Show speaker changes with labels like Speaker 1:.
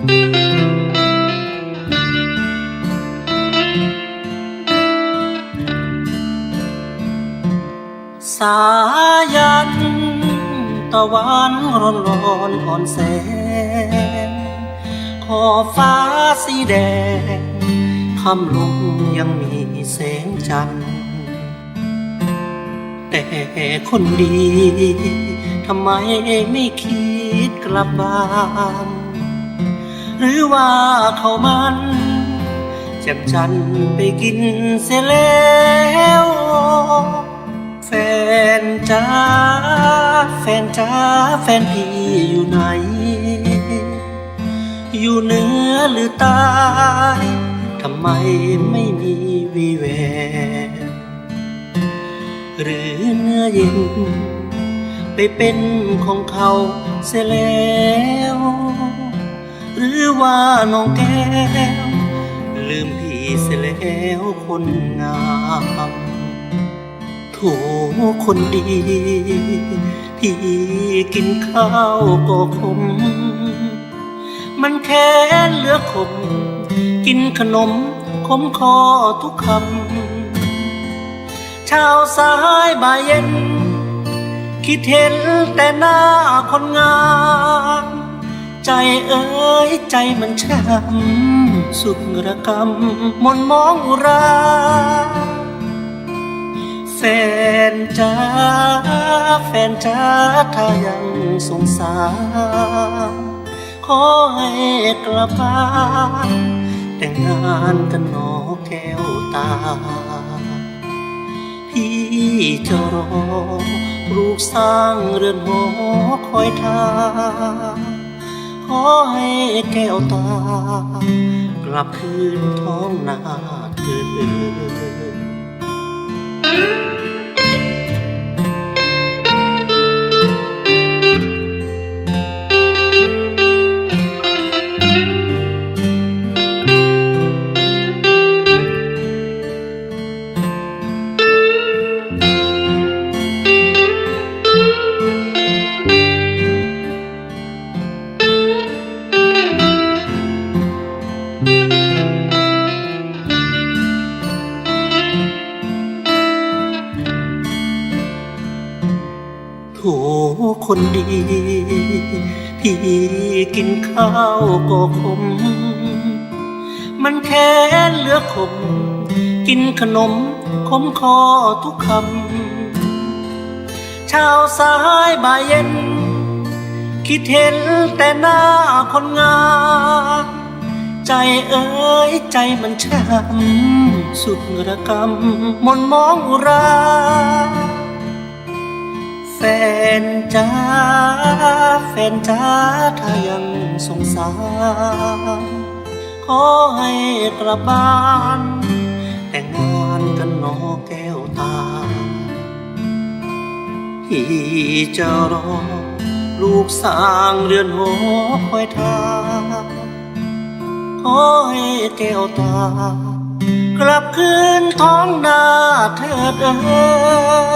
Speaker 1: สายันตะวันร้อนรอนอ่อนแสง ขอฟ้าสีแดงคำลงยังมีแสงจันแต่คนดี ทำไมไม่คิดกลับบ้าน หรือว่าเขามันจ่มจันไปกินเสียแล้วแฟนจ้าแฟนจ้าแฟนพี่อยู่ไหน อยู่เหนือหรือใต้ทำไมไม่มีวีแววหรือเนื้อเย็น ไปเป็นของเขาเสียแล้ว หรือว่าน้องแก้ว ลืมพี่เสียแล้วคนงามโถคนดี พี่กินข้าวก็คม มันแค่เหลือคมกินขนมคมคอทุกคำเช้าสายบ่ายเย็น คิดเห็นแต่หน้าคนงาม ใจเอ้ยใจมันช้ำสุดระกำมนมองอุราแฟนจ้าแฟนจ้าถ้ายังสงสารขอให้กลับบ้านแต่งงานกันหนอแก้วตา พี่จะรอลูกสร้างเรือนหอคอยท่า ขอให้แก้วตา กลับคืนท้องนาเกิด โถคนดี พี่กินข้าวก็คมมันแค่เหลือคมกินขนมคมคอทุกคำเช้าสายบ่ายเย็น คิดเห็นแต่หน้าคนงามใจเอ้ยใจมันช้ำสุดระกำมนมองอุรา แฟนจ้าแฟนจ้าถ้ายังสงสาร ขอให้กลับบ้าน แต่งงานกันนอแก้วตา พี่จะรอ ลูกสร้างเรือนหอคอยท่าขอให้แก้วตา กลับคืนท้องนาเถิดเอ่ย